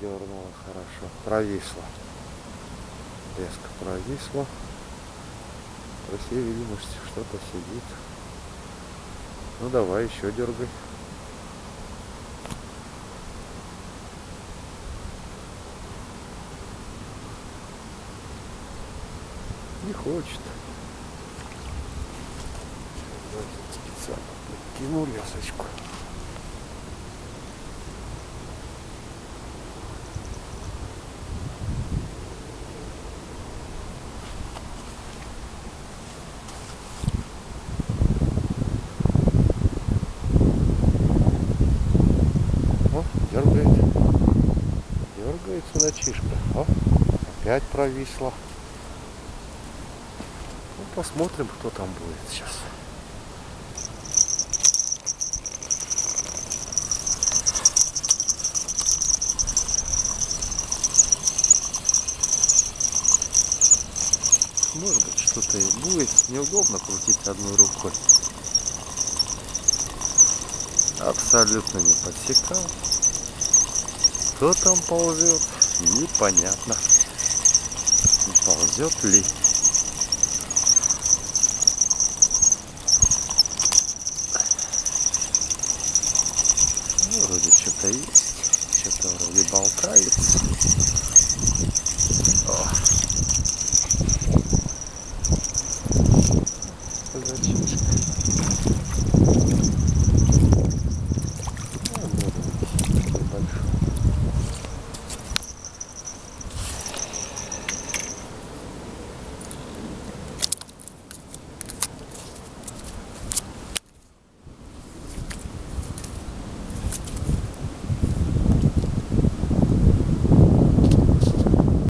дернула хорошо. Провисла. Резко провисла. По всей видимости что-то сидит. Ну давай еще дергай. Не хочет. Специально кинул лесочку. Судачишка. О, опять провисла. Ну, посмотрим, кто там будет сейчас. Может быть, что-то и будет. Неудобно крутить одной рукой. Абсолютно не подсекал. Кто там ползет, непонятно. Ползет ли. Ну, вроде что-то есть. Что-то вроде болтается.